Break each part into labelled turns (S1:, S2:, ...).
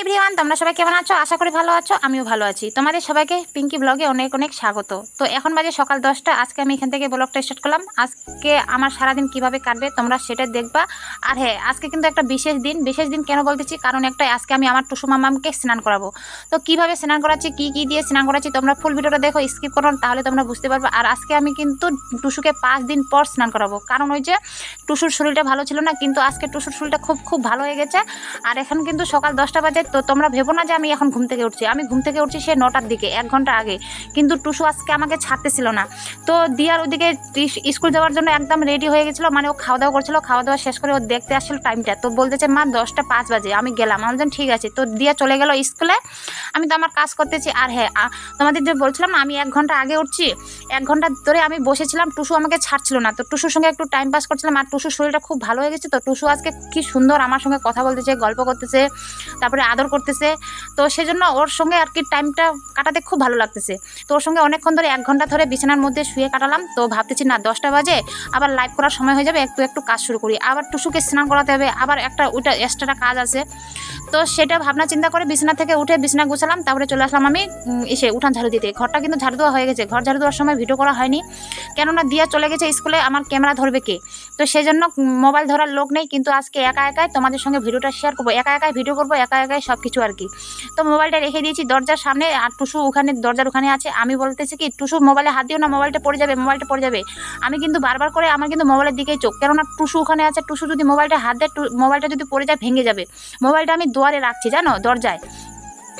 S1: Everyone তোমরা সবাই কেমন আছো? আশা করি ভালো আছো, আমিও ভালো আছি। তোমাদের সবাইকে পিঙ্কি ব্লগে অনেক অনেক স্বাগত। তো এখন বাজে সকাল দশটা, আজকে আমি এখান থেকে ব্লগটা স্টার্ট করলাম। আজকে আমার সারাদিন কীভাবে কাটবে তোমরা সেটা দেখবা। আর হ্যাঁ আজকে কিন্তু একটা বিশেষ দিন। বিশেষ দিন কেন বলতেছি? কারণ একটা আজকে আমি আমার টুসু মামাকে স্নান করাবো। তো কীভাবে স্নান করাচ্ছি, কি কি দিয়ে স্নান করাচ্ছি, তোমরা ফুল ভিডিওটা দেখো স্কিপ করো, তাহলে তোমরা বুঝতে পারবে। আর আজকে আমি কিন্তু টুসুকে পাঁচ দিন পর স্নান করাবো। কারণ ওই যে টুসুর শরীরটা ভালো ছিল না, কিন্তু আজকে টুসুর শরীরটা খুব খুব ভালো হয়ে গেছে। আর এখন কিন্তু সকাল দশটা বাজে তো তোমরা ভেবো না যে আমি এখন ঘুম থেকে উঠছি। আমি ঘুম থেকে উঠছি সে নটার দিকে, এক ঘণ্টা আগে। কিন্তু টুসু আজকে আমাকে ছাড়তেছিল না। তো দিয়ার ওদিকে স্কুল যাওয়ার জন্য একদম রেডি হয়ে গেছিল। মানে ও খাওয়া দাওয়া করছিল খাওয়া দাওয়া শেষ করে ও দেখতে আসছিল টাইমটা তো বলতেছে মা, দশটা পাঁচ বাজে, আমি গেলাম। আমি বললাম, ঠিক আছে। তো দিয়া চলে গেল স্কুলে। আমি তো আমার কাজ করতেছি। আর হ্যাঁ তোমাদের যে বলছিলাম আমি এক ঘণ্টা আগে উঠছি। এক ঘণ্টা ধরে আমি বসেছিলাম, টুসু আমাকে ছাড়ছিল না। তো টুসুর সঙ্গে একটু টাইম পাস করছিলাম। আর টুসুর শরীরটা খুব ভালো হয়ে গেছে। তো টুসু আজকে কি সুন্দর আমার সঙ্গে কথা বলতেছে, গল্প করতেছে। তারপরে আদর করতেছে। তো সেজন্য ওর সঙ্গে আর কি টাইমটা কাটাতে খুব ভালো লাগতেছে। তো ওর সঙ্গে অনেকক্ষণ ধরে এক ঘণ্টা ধরে বিছানার মধ্যে শুয়ে কাটালাম। তো ভাবতেছি, না, দশটা বাজে, আবার লাইভ করার সময় হয়ে যাবে, একটু একটু কাজ শুরু করি। আবার টুসুকে স্নান করাতে হবে, আবার একটা ওইটা এক্সট্রা কাজ আছে। তো সেটা ভাবনা চিন্তা করে বিছানা থেকে উঠে বিছানা গুছালাম, তারপরে চলে আসলাম আমি এসে উঠান ঝাড়ু দিতে। ঘরটা কিন্তু ঝাড়ু দেওয়া হয়ে গেছে। ঘর ঝাড়ু দেওয়ার সময় ভিডিও করা হয়নি। কেননা দিয়া চলে গেছে স্কুলে, আমার ক্যামেরা ধরবে কে? তো সেই জন্য মোবাইল ধরার লোক নেই, কিন্তু আজকে একা একাই তোমাদের সঙ্গে ভিডিওটা শেয়ার করব। একা একাই ভিডিও করব, একা একাই সব কিছু আর কি। তো মোবাইলটা রেখে দিয়েছি, দরজার সামনে, আর টুসু ওখানে, দরজার ওখানে আছে। আমি বলতেছি কি, টুসু মোবাইলে হাত দিও না, মোবাইলটা পড়ে যাবে, মোবাইলটা পড়ে যাবে। আমি কিন্তু বারবার করে আমার কিন্তু মোবাইলের দিকেই চোখ, কেননা টুসু ওখানে আছে, টুসু যদি মোবাইলটা হাত দেয় মোবাইলটা যদি পড়ে যায়, ভেঙে যাবে। মোবাইলটা আমি দোয়ারে রাখছি, জানো, দরজায়।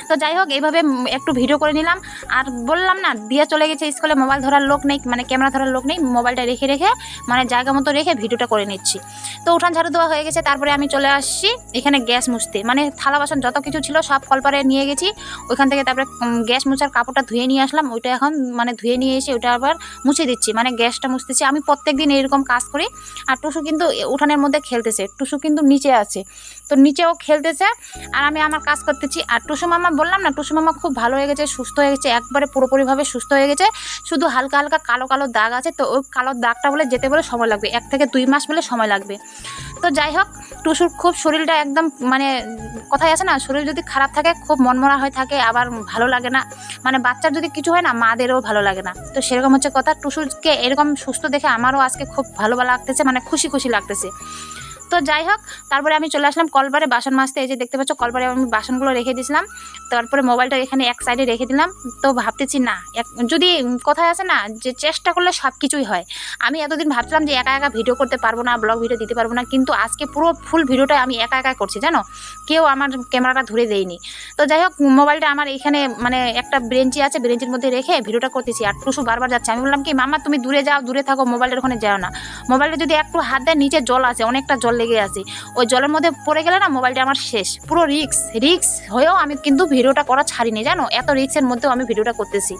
S1: তো যাই হোক, এইভাবে একটু ভিডিও করে নিলাম। আর বললাম না, দিয়া চলে গেছে স্কুলে মোবাইল ধরার লোক নেই মানে ক্যামেরা ধরার লোক নেই মোবাইলটা রেখে রেখে মানে জায়গা মতো রেখে ভিডিওটা করে নিচ্ছি। তো উঠান ঝাড়ু দেওয়া হয়ে গেছে, তারপরে আমি চলে আসছি এখানে গ্যাস মুছতে। মানে থালা বাসন যত কিছু ছিল সব কলপারে নিয়ে গেছি। ওইখান থেকে তারপরে গ্যাস মুছার কাপড়টা ধুয়ে নিয়ে আসলাম, ওইটা এখন মানে ধুয়ে নিয়ে এসে ওইটা আবার মুছে দিচ্ছি। মানে গ্যাসটা মুছতেছি। আমি প্রত্যেক দিন এরকম কাজ করি। আর টুসু কিন্তু উঠানের মধ্যে খেলতেছে। টুসু কিন্তু নিচে আছে। তো নিচেও খেলতেছে। আর আমি আমার কাজ করতেছি। আর টুসু মামা বললাম না, টুসু মামা খুব ভালো হয়ে গেছে, সুস্থ হয়ে গেছে, একবারে পুরোপুরিভাবে সুস্থ হয়ে গেছে। শুধু হালকা হালকা কালো কালো দাগ আছে, তো ওই কালো দাগটা বলে যেতে বলে সময় লাগবে, এক থেকে দুই মাস বলে সময় লাগবে। তো যাই হোক, টুসুর খুব শরীরটা একদম মানে কথাই আছে না, শরীর যদি খারাপ থাকে, খুব মনমরা হয়ে থাকে, আবার ভালো লাগে না। মানে বাচ্চার যদি কিছু হয় না, মাদেরও ভালো লাগে না। তো সেরকম হচ্ছে কথা, টুসুরকে এরকম সুস্থ দেখে আমারও আজকে খুব ভালো লাগতেছে মানে খুশি খুশি লাগতেছে। তো যাই হোক, তারপরে আমি চলে আসলাম কলবারে বাসন মাজতে। এই যে দেখতে পাচ্ছ, কলবারে আমি বাসনগুলো রেখে দিয়েছিলাম। তারপরে মোবাইলটা এখানে এক সাইডে রেখে দিলাম। তো ভাবতেছি না, এক- যদি কোথায় আছে না, যে চেষ্টা করলে সব কিছুই হয়। আমি এতদিন ভাবছিলাম যে একা একা ভিডিও করতে পারব না, ব্লগ ভিডিও দিতে পারব না, কিন্তু আজকে পুরো ফুল ভিডিওটা আমি একা একা করছি, জানো? কেউ আমার ক্যামেরাটা ধরে দেয়নি। তো যাই হোক, মোবাইলটা আমার এখানে মানে একটা ব্রেঞ্চি আছে, ব্রেঞ্চির মধ্যে রেখে ভিডিওটা করতেছি। আর টুসু বারবার যাচ্ছে। আমি বললাম কি মামা তুমি দূরে যাও, দূরে থাকো, মোবাইলের ওখানে যাও না। মোবাইলটা যদি একটু হাত দেয়, নিচে জল আছে, অনেকটা জল লেগে আছে। ওই জলের মধ্যে পড়ে গেলে না মোবাইলটা আমার শেষ। পুরো রিক্স রিক্স হয়েও আমি কিন্তু ভিডিওটা করা ছাড়িনি, জানো? এত রিক্সের মধ্যেও আমি ভিডিওটা করতেছি।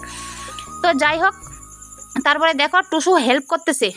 S1: তো যাই হোক তারপরে দেখো টুসু হেল্প করতেছে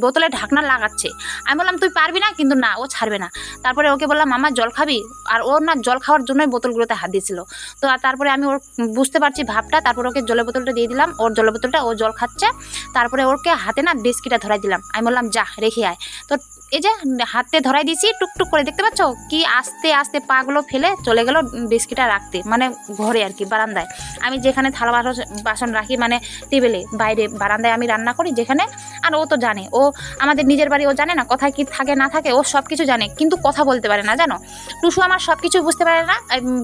S1: বোতলে ঢাকনা লাগাচ্ছে। আমি বললাম, তুই পারবি না? কিন্তু না, ও ছাড়বে না। তারপরে ওকে বললাম, মামা, জল খাবি? আর ওর না, জল খাওয়ার জন্যই বোতলগুলোতে হাত দিয়েছিল। তো তারপরে আমি ওর বুঝতে পারছি ভাবটা। তারপরে ওকে জলের বোতলটা দিয়ে দিলাম। ওর জলের বোতলটা ও জল খাচ্ছে। তারপরে ওরকে হাতে না, ডেস্কিটা ধরাই দিলাম। আমি বললাম, যা, রেখে আয়। তো এই যে হাতে ধরাই দিয়েছি, টুকটুক করে, দেখতে পাচ্ছ? কি আস্তে আস্তে পাগুলো ফেলে চলে গেল বিস্কিটটা রাখতে মানে ঘরে আর কি, বারান্দায়। আমি যেখানে থালা বাসন বাসন রাখি মানে টেবিলে, বাইরে বারান্দায় আমি রান্না করি, যেখানে, আর ও তো জানে, ও আমাদের নিজের বাড়ি, ও জানে না, কোথায় কি থাকে, না থাকে, ও সব কিছু জানে, কিন্তু কথা বলতে পারে না, জানো? টুসু আমার সব কিছু বুঝতে পারে না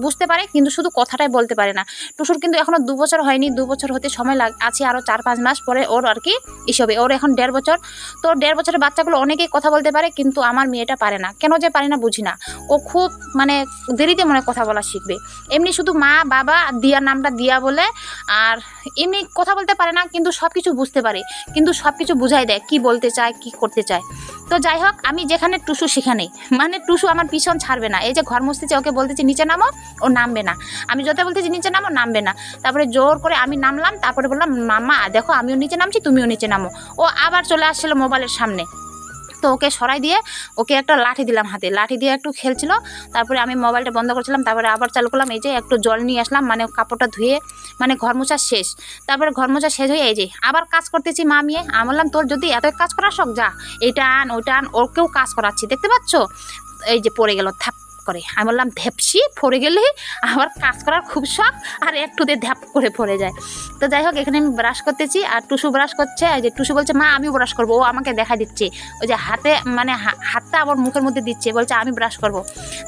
S1: বুঝতে পারে, কিন্তু শুধু কথাটাই বলতে পারে না। টুসুর কিন্তু এখনও দু বছর হয়নি, দু বছর হতে সময় লাগ, আছে আরও চার পাঁচ মাস পরে ওর আর কি, এসবে, ওর এখন দেড় বছর। তো দেড় বছরের বাচ্চাগুলো অনেকেই কথা বলতে পারে কিন্তু আমার মেয়েটা পারে না। কেন যে পারে না বুঝি না। ও খুব মানে দেরিতে মনে কথা বলা শিখবে। এমনি শুধু মা, বাবা, দিয়ার নামটা দিয়া বলে, আর এমনি কথা বলতে পারে না, কিন্তু সব কিছু বুঝতে পারে। কিন্তু সব কিছু বুঝাই দেয়, কি বলতে চায়, কি করতে চায়। তো যাই হোক, আমি যেখানে টুসু সেখানে। মানে টুসু আমার পিছন ছাড়বে না। এই যে ঘর মুছতেছে, ওকে বলতেছি, নিচে নামো, ও নামবে না। আমি যত বলতেছি, নিচে নামো, নামবে না। তারপরে জোর করে আমি নামলাম, তারপরে বললাম, মামা, দেখো, আমিও নিচে নামছি, তুমিও নিচে নামো। ও আবার চলে আসছিল মোবাইলের সামনে। তো ওকে সরাই দিয়ে ওকে একটা লাঠি দিলাম হাতে। লাঠি দিয়ে একটু খেলছিল, তারপরে আমি মোবাইলটা বন্ধ করেছিলাম, তারপরে আবার চালু করলাম, এই যে একটু জল নিয়ে আসলাম মানে কাপড়টা ধুয়ে মানে ঘর মোছা শেষ। তারপরে ঘর মোছা শেষ হয়ে এই যে আবার কাজ করতেছি মা মিয়ে, আমি বললাম, তোর যদি এত কাজ করার শখ, যা এটা আন ওইটা আন ওকেও কাজ করাচ্ছি। দেখতে পাচ্ছ? এই যে পড়ে গেল, থাপ করে। আমি বললাম ধেপসি পড়ে গেলে আমার কাজ করার খুব শখ আর একটুতে ধ্যাপ করে পড়ে যায়। তো যাই হোক, এখানে আমি ব্রাশ করতেছি আর টুসু ব্রাশ করছে। আর যে টুসু বলছে, মা, আমিও ব্রাশ করব। ও আমাকে দেখা দিচ্ছে। ওই যে হাতে মানে হাতটা আমার মুখের মধ্যে দিচ্ছে। বলছে, আমি ব্রাশ করব।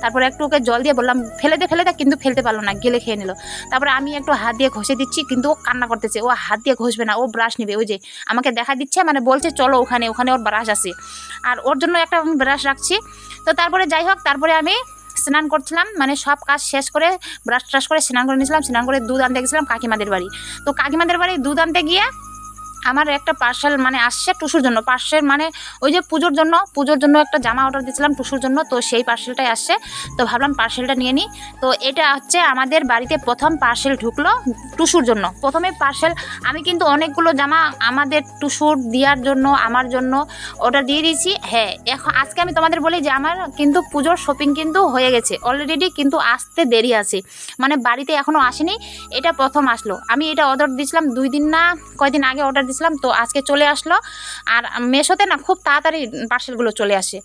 S1: তারপরে একটু ওকে জল দিয়ে বললাম, ফেলে দে ফেলে দে। কিন্তু ফেলতে পারল না, গেলে খেয়ে নিল। তারপরে আমি একটু হাত দিয়ে ঘষে দিচ্ছি, কিন্তু ও কান্না করতেছে। ও হাত দিয়ে ঘষবে না, ও ব্রাশ নেবে। ওই যে আমাকে দেখা দিচ্ছে মানে বলছে, চলো ওখানে ওখানে ওর ব্রাশ আছে। আর ওর জন্য একটা আমি ব্রাশ রাখছি। তো তারপরে যাই হোক, তারপরে আমি স্নান করছিলাম মানে সব কাজ শেষ করে ব্রাশ ট্রাশ করে স্নান করে নিয়েছিলাম, স্নান করে দুধ আনতে গেছিলাম কাকিমাদের বাড়ি। তো কাকিমাদের বাড়ি দুধ আনতে গিয়ে আমার একটা পার্সেল মানে আসছে টুসুর জন্য। পার্সেল মানে ওই যে পুজোর জন্য পুজোর জন্য একটা জামা অর্ডার দিয়েছিলাম টুসুর জন্য, তো সেই পার্সেলটাই আসছে। তো ভাবলাম পার্সেলটা নিয়ে নিই। তো এটা হচ্ছে আমাদের বাড়িতে প্রথম পার্সেল ঢুকলো টুসুর জন্য। প্রথমে পার্সেল আমি কিন্তু অনেকগুলো জামা আমাদের টুসুর দেওয়ার জন্য, আমার জন্য অর্ডার দিয়ে দিয়েছি। হ্যাঁ এখন আজকে আমি তোমাদের বলি যে আমার কিন্তু পুজোর শপিং কিন্তু হয়ে গেছে। অলরেডি কিন্তু আসতে দেরি আছে। মানে বাড়িতে এখনও আসেনি, এটা প্রথম আসলো। আমি এটা অর্ডার দিয়েছিলাম দুই দিন না, কয়দিন আগে অর্ডার দিয়েছিলাম তো আজকে চলে আসলো। আর মেশোতে না খুব তাড়াতাড়ি পার্সেলগুলো চলে আসে।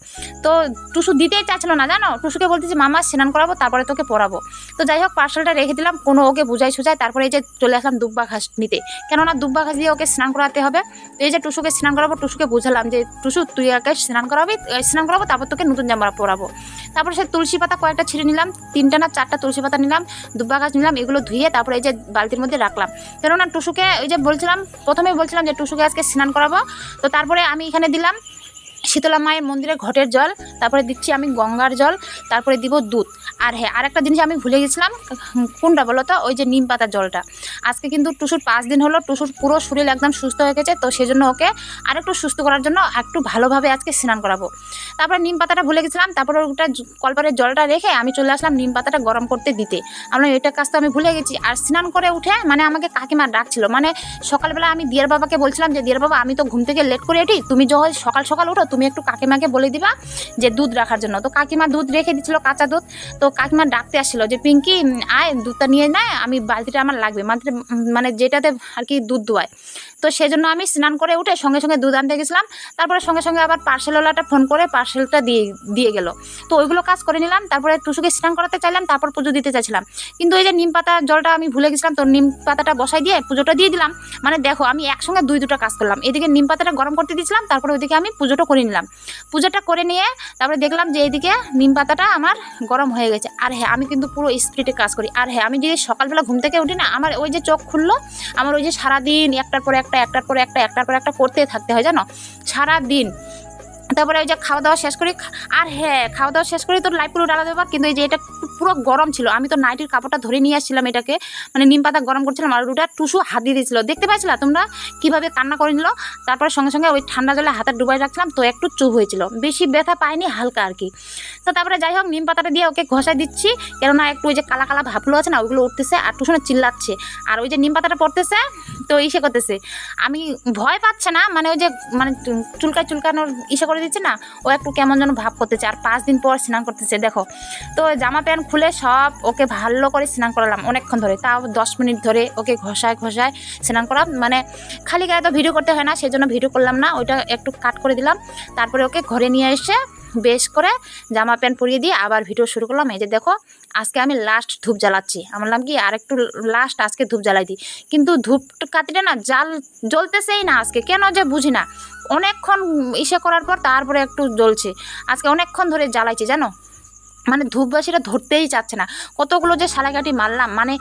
S1: তো টুসু দিতেই চাচ্ছিল না, জানো? টুসুকে বলতেছি, মামা, স্নান করাবো, তারপরে তোকে পড়াবো। তো যাই হোক পার্সেলটা রেখে দিলাম, কোনো ওকে বুঝাই সুঝাই তারপরে এই যে চলে আসলাম দুব্বা ঘাস নিতে। কেননা দুব্বা ঘাস দিয়ে ওকে স্নান করাতে হবে। তো এই যে টুসুকে স্নান করাবো, টুসুকে বুঝালাম যে, টুসু, তুই আগে স্নান করাবি স্নান করাবো, তারপর তোকে নতুন জামা পরাবো। তারপরে সে তুলসী পাতা কয়েকটা ছিঁড়ে নিলাম, তিনটা না চারটা তুলসী পাতা নিলাম দুব্বা গাছ নিলাম, এগুলো ধুয়ে তারপরে এই যে বালতির মধ্যে রাখলাম। কেননা টুসুকে ওই যে বলছিলাম, প্রথমেই বলছিলাম যে টুসুকে আজকে স্নান করাবো। তো তারপরে আমি এখানে দিলাম শীতলা মায়ের মন্দিরে ঘটের জল, তারপরে দিচ্ছি আমি গঙ্গার জল, তারপরে দিব দুধ। আর হ্যাঁ আরেকটা জিনিস আমি ভুলে গেছিলাম, কোনটা বলো তো? ওই যে নিম পাতার জলটা। আজকে কিন্তু টুসুর পাঁচ দিন হলো, টুসুর পুরো শরীর একদম সুস্থ হয়ে গেছে, তো সেজন্য ওকে আরেকটু সুস্থ করার জন্য একটু ভালোভাবে আজকে স্নান করাবো। তারপরে নিম পাতাটা ভুলে গেছিলাম, তারপরে ওটা কলপারের জলটা রেখে আমি চলে আসলাম নিম পাতাটা গরম করতে দিতে। আমরা এটা কাজ তো আমি ভুলে গেছি। আর স্নান করে উঠে মানে আমাকে কাকিমা ডাকছিল মানে সকালবেলা আমি দিয়ার বাবাকে বলছিলাম যে, দিয়ার বাবা, আমি তো ঘুম থেকে লেট করে উঠি, তুমি যখন সকাল সকাল উঠো তুমি একটু কাকিমাকে বলে দিবা যে দুধ রাখার জন্য। তো কাকিমা দুধ রেখে দিচ্ছিল কাঁচা দুধ। তো কাকিমা ডাকতে আসছিল যে, পিঙ্কি, আয়, দুধটা নিয়ে নেয় আমি বালতিটা আমার লাগবে। মানে মানে যেটাতে আর কি দুধ দোয়ায়। তো সেজন্য আমি স্নান করে উঠে সঙ্গে সঙ্গে দুধ আনতে গেছিলাম। তারপরে সঙ্গে সঙ্গে আবার পার্সেলওয়ালাটা ফোন করে পার্সেলটা দিয়ে দিয়ে গেল। তো ওইগুলো কাজ করে নিলাম। তারপরে টুসুকে স্নান করাতে চাইলাম, তারপর পুজো দিতে চাইছিলাম। কিন্তু ওই যে নিম পাতা জলটা আমি ভুলে গেছিলাম, তো নিম পাতাটা বসাই দিয়ে পুজোটা দিয়ে দিলাম। মানে দেখো, আমি একসঙ্গে দুই দুটো কাজ করলাম। এদিকে নিম পাতাটা গরম করতে দিয়েছিলাম, তারপরে ওইদিকে আমি পুজোটা নিলাম। পুজোটা করে নিয়ে তারপরে দেখলাম যে এইদিকে নিম পাতাটা আমার গরম হয়ে গেছে। আর হ্যাঁ আমি কিন্তু পুরো স্পিডে কাজ করি। আর হ্যাঁ আমি যদি সকালবেলা ঘুম থেকে উঠি না, আমার ওই যে চোখ খুললো, আমার ওই যে সারাদিন একটার পর একটা, একটার পর একটা, একটার পর একটা করতে থাকতে হয়, জানো? সারাদিন। তারপরে ওই যে খাওয়া দাওয়া শেষ করি, আর হ্যাঁ খাওয়া দাওয়া শেষ করি তো লাইট পুরো ডালা দেবো কিন্তু এই যে এটা পুরো গরম ছিল। আমি তো নাইটির কাপড়টা ধরে নিয়ে আসছিলাম এটাকে মানে নিম পাতা গরম করছিলাম, আর ওটা টুসু হাত দিয়ে দিয়েছিল। দেখতে পাচ্ছিলা তোমরা কীভাবে কান্না করে নিল? তারপরে সঙ্গে সঙ্গে ওই ঠান্ডা জলে হাতে ডুবাই রাখছিলাম, তো একটু চুপ হয়েছিল। বেশি ব্যথা পায়নি হালকা আর কি। তো তারপরে যাই হোক, নিম পাতাটা দিয়ে ওকে ঘষাই দিচ্ছি, কেননা একটু ওই যে কালা কালা ভাবলো আছে না ওইগুলো উঠতেছে আর টুসুনে চিল্লাচ্ছে। আর ওই যে নিম পাতাটা পড়তেছে, তো ইসে করতেছে। আমি ভয় পাচ্ছে না মানে ওই যে মানে চুলকায় চুলকানোর ইসে করে দিচ্ছে না, ও একটু কেমন যেন ভাব করতেছে। আর পাঁচ দিন পর স্নান করতেছে, দেখো। তো জামা প্যান্ট খুলে সব ওকে ভালো করে স্নান করালাম অনেকক্ষণ ধরে। তাও দশ মিনিট ধরে ওকে ঘষায় ঘষায় স্নান করা মানে খালি গায়ে তো ভিডিও করতে হয় না, সেই জন্য ভিডিও করলাম না, ওইটা একটু কাট করে দিলাম। তারপরে ওকে ঘরে নিয়ে এসে বেশ করে জামা প্যান্ট পরিয়ে দিয়ে আবার ভিডিও শুরু করলাম। এই যে দেখো, আজকে আমি লাস্ট ধূপ জ্বালাচ্ছি। আমার বললাম কি? আর একটু লাস্ট আজকে ধূপ জ্বালাই দিই। কিন্তু ধূপ কাতিটা না জাল, জ্বলতেছেই না আজকে। কেন যে বুঝি না। অনেকক্ষণ ইসে করার পর তারপরে একটু জ্বলছে। আজকে অনেকক্ষণ ধরে জ্বালাইছি, জানো? মানে ধূপবাসীরা ধরতেই চাচ্ছে না। কতগুলো যে সালাকাঠি মারলাম মানে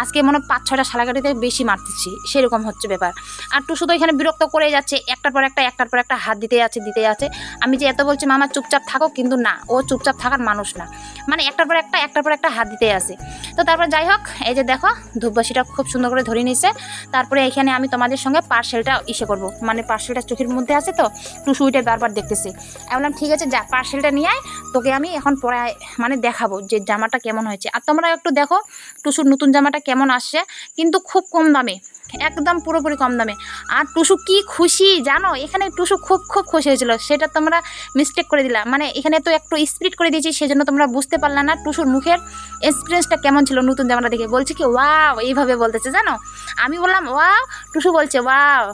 S1: আজকে মনে পাঁচ, ছয়টা সালাকাঠিতে বেশি মারতেছি, সেরকম হচ্ছে ব্যাপার। আর টুসু তো এখানে বিরক্ত করে যাচ্ছে, একটার পর একটা, একটার পর একটা হাত দিতে যাচ্ছে দিতে যাচ্ছে আমি যে এত বলছি, মামা চুপচাপ থাকো, কিন্তু না, ও চুপচাপ থাকার মানুষ না। মানে একটার পর একটা, একটার পর একটা হাত দিতে আসে তো তারপর যাই হোক, এই যে দেখো ধূপবাসীটা খুব সুন্দর করে ধরে নিয়েছে। তারপরে এখানে আমি তোমাদের সঙ্গে পার্সেলটা ইসে করব। মানে পার্সেলটা চোখের মধ্যে আছে তো, টুসু ওইটা বারবার দেখতেছে। আমি বললাম, ঠিক আছে, যা, পার্সেলটা নিয়ে আয়, তোকে আমি এখন পরায় মানে দেখাবো যে জামাটা কেমন হয়েছে। আর তোমরা একটু দেখো টুসুর নতুন জামাটা কেমন আসছে, কিন্তু খুব কম দামে, একদম পুরোপুরি কম দামে। আর টুসু কি খুশি জানো? এখানে টুসু খুব খুব খুশি হয়েছিল। সেটা তোমরা মিস্টেক করে দিলা। মানে এখানে তো একটু স্পিড করে দিয়েছি, সেজন্য তোমরা বুঝতে পারলে না টুসুর মুখের এক্সপিরিয়েন্সটা কেমন ছিল নতুন জামাটা দেখে। বলছে কি, ওয়াও! এইভাবে বলতেছে, জানো? আমি বললাম, ওয়াও! টুসু বলছে, ওয়াও!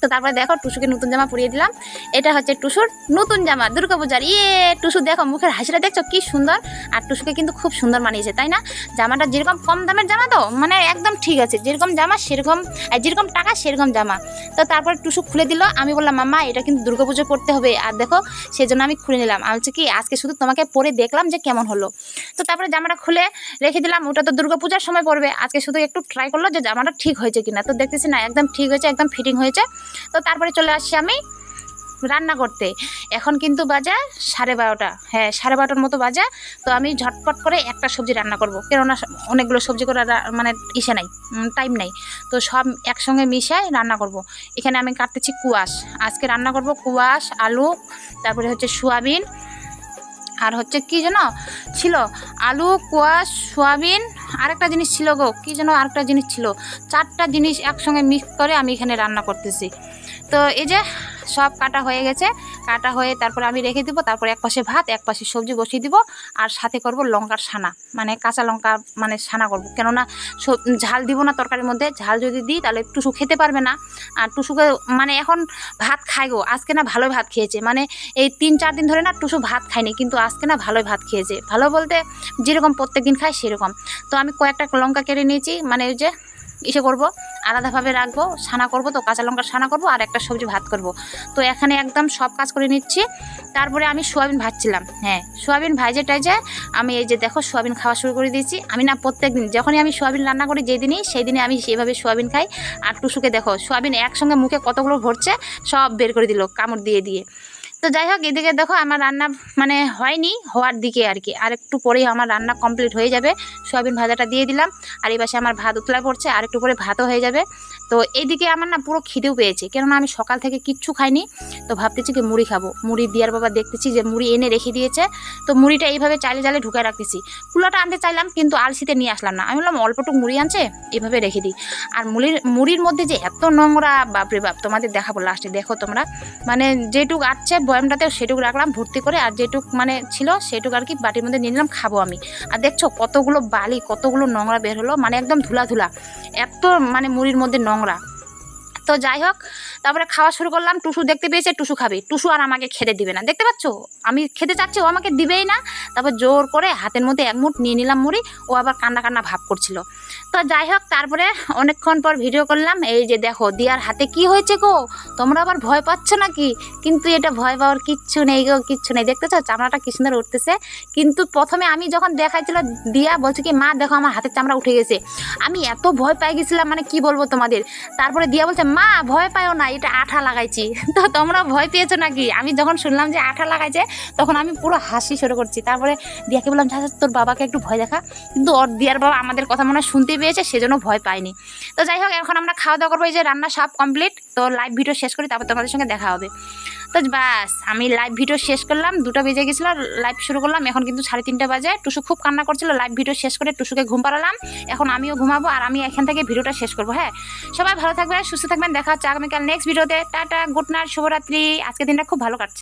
S1: তো তারপরে দেখো টুসুকে নতুন জামা পরিয়ে দিলাম। এটা হচ্ছে টুসুর নতুন জামা দুর্গাপূজার ইয়ে টুসু দেখো মুখের হাসিটা দেখছ কি সুন্দর। আর টুসুকে কিন্তু খুব সুন্দর মানিয়েছে, তাই না? জামাটা যেরকম কম দামের জামা তো মানে একদম ঠিক আছে। যেরকম জামা, সেরকম, আর যেরকম টাকা, সেরকম জামা। তো তারপরে টুসু খুলে দিল। আমি বললাম, মাম্মা, এটা কিন্তু দুর্গাপুজো করতে হবে। আর দেখো সেই জন্য আমি খুলে নিলাম। আমি হচ্ছে কি, আজকে শুধু তোমাকে পরে দেখলাম যে কেমন হলো? তো তারপরে জামাটা খুলে রেখে দিলাম। ওটা তো দুর্গাপূজার সময় পড়বে। আজকে শুধু একটু ট্রাই করল যে জামাটা ঠিক হয়েছে কিনা। তো দেখতেছি না, একদম ঠিক হয়েছে, একদম ফিটিং হয়েছে। তো তারপরে চলে আসছি আমি রান্না করতে। এখন কিন্তু বাজে সাড়ে বারোটা। হ্যাঁ সাড়ে বারোটার মতো বাজে তো আমি ঝটপট করে একটা সবজি রান্না করব। কেননা অনেকগুলো সবজি করে মানে ইসে নাই টাইম নাই। তো সব একসঙ্গে মিশাই রান্না করব। এখানে আমি কাটতেছি কুয়াশ। আজকে রান্না করব কুয়াশ, আলু, তারপরে হচ্ছে সোয়াবিন, আর হচ্ছে কি যেন ছিল? আলু, কুয়াশ, সোয়াবিন আরেকটা জিনিস ছিল গো, কী যেন আরেকটা জিনিস ছিল। চারটা জিনিস একসঙ্গে মিক্স করে আমি এখানে রান্না করতেছি। তো এই যে সব কাটা হয়ে গেছে, কাটা হয়ে তারপরে আমি রেখে দিব, তারপরে এক পাশে ভাত, এক পাশে সবজি বসিয়ে দিব, আর সাথে করব লঙ্কার ছানা মানে কাঁচা লঙ্কা মানে ছানা করব। কেননা ঝাল দিব না তরকারির মধ্যে, ঝাল যদি দিই তাহলে টুসু খেতে পারবে না, আর টুসুকে মানে এখন ভাত খাই গো, আজকে না ভালোই ভাত খেয়েছে মানে এই তিন চার দিন ধরে না টুসু ভাত খায়নি, কিন্তু আজকে না ভালোই ভাত খেয়েছে। ভালো বলতে যেরকম প্রত্যেক দিন খায় সেরকম। তো আমি কয়েকটা লঙ্কা কেটে নিয়েছি মানে ওই যে ইসে করব, আলাদাভাবে রাখব, ছানা করব, তো কাঁচা লঙ্কার ছানা করব আর একটা সবজি ভাত করব। তো এখানে একদম সব কাজ করে নিচ্ছি। তারপরে আমি সোয়াবিন ভাজছিলাম হ্যাঁ সোয়াবিন ভাজে টাইজে আমি এই যে দেখো সোয়াবিন খাওয়া শুরু করে দিয়েছি। আমি না প্রত্যেক দিন যখনই আমি সোয়াবিন রান্না করি যেই দিনই সেই দিনে আমি সেভাবে সোয়াবিন খাই। আর টুসুকে দেখো, সোয়াবিন একসঙ্গে মুখে কতগুলো ভরছে, সব বের করে দিল, কামড় দিয়ে দিয়ে। তো যাই হোক, এদিকে দেখো আমার রান্না মানে হয়নি, হওয়ার দিকে আর কি। আর একটু পরেই আমার রান্না কমপ্লিট হয়ে যাবে। সয়াবিন ভাজাটা দিয়ে দিলাম। আর এই পাশে আমার ভাত উতলা পড়ছে, আর একটু পরে ভাতও হয়ে যাবে। তো এইদিকে আমার না পুরো খিদেও পেয়েছে। কেননা আমি সকাল থেকে কিচ্ছু খাইনি, তো ভাবতেছি কি মুড়ি খাব। মুড়ি দিয়ার বাবা দেখতেছি যে মুড়ি এনে রেখে দিয়েছে, তো মুড়িটা এইভাবে চালে চালে ঢুকায় রাখতেছি। কুলাটা আনতে চাইলাম, কিন্তু আলসিতে নিয়ে আসলাম না। আমি বললাম, অল্পটুকু মুড়ি আনছে এভাবে রেখে দিই। আর মুড়ির মুড়ির মধ্যে যে এত নোংরা, বাপরে বাপ, তোমাদের দেখাবো লাস্টে দেখো তোমরা। মানে যেটুক আসছে বয়ামটাতেও সেটুক রাখলাম, ভর্তি করে, আর যেটুক মানে ছিল সেটুক আর কি বাটির মধ্যে নিয়ে নিলাম, খাব আমি। আর দেখছ কতগুলো বালি, কতগুলো নোংরা বের হলো মানে একদম ধুলা ধুলা। এত মানে মুড়ির মধ্যে নোংরা xong rồi তো যাই হোক, তারপরে খাওয়া শুরু করলাম, টুসু দেখতে পেয়েছে, টুসু খাবে। টুসু আর আমাকে খেতে দিবে না। দেখতে পাচ্ছ? আমি খেতে চাচ্ছি, ও আমাকে দিবেই না। তারপর জোর করে হাতের মধ্যে এক মুঠ নিয়ে নিলাম মুড়ি, ও আবার কান্না কান্না ভাব করছিল। তো যাই হোক, তারপরে অনেকক্ষণ পর ভিডিও করলাম, এই যে দেখো, দিয়ার হাতে কি হয়েছে গো? তোমরা আবার ভয় পাচ্ছ নাকি? কিন্তু এটা ভয় পাওয়ার কিচ্ছু নেই গো, কিচ্ছু নেই। দেখতেছো চামড়াটা কি সুন্দর উঠতেছে। কিন্তু প্রথমে আমি যখন দেখাইছিল, দিয়া বলছে কি, মা, দেখো, আমার হাতের চামড়া উঠে গেছে। আমি এত ভয় পাই গেছিলাম মানে কি বলব তোমাদের? তারপরে দিয়া বলছে, মা ভয় পায়ও না, এটা আঠা লাগাইছি। তো তোমরা ভয় পেয়েছ নাকি? আমি যখন শুনলাম যে আঠা লাগাইছে, তখন আমি পুরো হাসি শুরু করছি। তারপরে দিয়াকে বললাম, যা তোর বাবাকে একটু ভয় দেখা। কিন্তু ওর দিয়ার বাবা আমাদের কথা মনে শুনতে পেয়েছে সেজন্য ভয় পায়নি। তো যাই হোক, এখন আমরা খাওয়া দাওয়া করব, এই যে রান্না সব কমপ্লিট তো লাইভ ভিডিও শেষ করি, তারপর তোমাদের সঙ্গে দেখা হবে। তো বাস আমি লাইভ ভিডিও শেষ করলাম, দুটো বেজে গেছিল লাইভ শুরু করলাম, এখন কিন্তু সাড়ে তিনটে বাজে। টুসু খুব কান্না করছিল লাইভ ভিডিও শেষ করে টুসুকে ঘুম পাড়ালাম, এখন আমিও ঘুমাবো আর আমি এখান থেকে ভিডিওটা শেষ করব হ্যাঁ? সবাই ভালো থাকবে সুস্থ থাকবেন, দেখা হচ্ছে আগামীকাল নেক্সট ভিডিওতে টাটা গুড নাইট শুভরাত্রি, আজকের দিনটা খুব ভালো কাটছে।